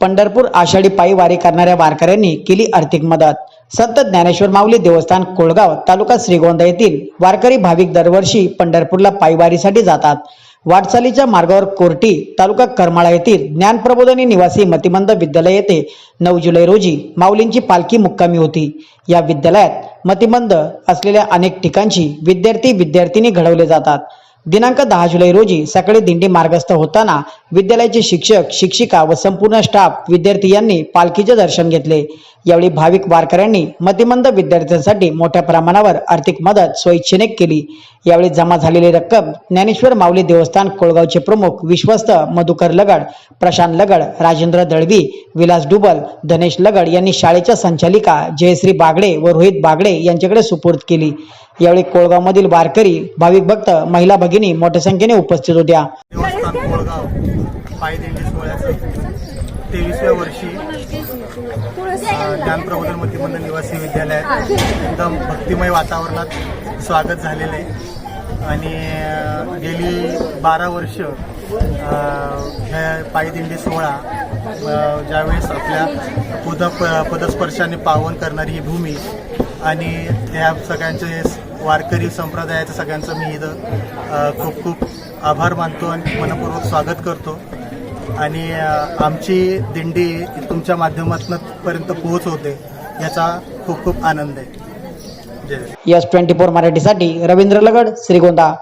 पंढरपूर आषाढी पायी वारी करणाऱ्या वारकऱ्यांनी केली आर्थिक मदत. संत ज्ञानेश्वर माऊली देवस्थान कोळगाव तालुका श्रीगोंदा येथील वारकरी भाविक दरवर्षी पंढरपूरला पायवारीसाठी जातात. वाटचालीच्या मार्गावर कोर्टी तालुका करमाळा येथील ज्ञानप्रबोधनी निवासी मतिमंद विद्यालय येथे नऊ जुलै रोजी माऊलींची पालखी मुक्कामी होती. या विद्यालयात मतिमंद असलेल्या अनेक ठिकाणची विद्यार्थी विद्यार्थिनी घडवले जातात. दिनांक दहा जुलै रोजी सकाळी दिंडी मार्गस्थ होताना विद्यालयाचे शिक्षक शिक्षिका व संपूर्ण स्टाफ विद्यार्थी यांनी पालखीचे दर्शन घेतले. यावेळी भाविक वारकऱ्यांनी मतिमंद विद्यार्थ्यांसाठी मोठ्या प्रमाणावर आर्थिक मदत स्वइच्छेने केली. यावेळी जमा झालेली रक्कम ज्ञानेश्वर माऊली देवस्थान कोळगावचे प्रमुख विश्वस्त मधुकर लगड प्रशांत लगड राजेंद्र दळवी विलास डुबल धनेश लगड यांनी शाळेच्या संचालिका जयश्री बागडे व रोहित बागडे यांच्याकडे सुपूर्द केली. यावेळी कोळगावमधील वारकरी भाविक भक्त महिला भगिनी मोठ्या संख्येने उपस्थित होत्या. तेवीसव्या वर्षी ज्ञान प्रबोधन मतिमंद निवासी विद्यालयात एकदम भक्तिमय वातावरणात स्वागत झालेलं आहे. आणि गेली बारा वर्ष ह्या पायदिंडी सोहळा ज्यावेळेस आपल्या पद पदस्पर्शाने पावन करणारी ही भूमी आणि ह्या सगळ्यांचे वारकरी संप्रदायाचं सगळ्यांचं मी इथं खूप खूप आभार मानतो आणि मनपूर्वक स्वागत करतो. आणि आमची दिंडी तुमच्या माध्यमातून पर्यंत पोहोचवते याचा खूप खूप आनंद आहे. जय एस ट्वेंटी फोर मराठीसाठी रवींद्र लगड श्रीगोंदा.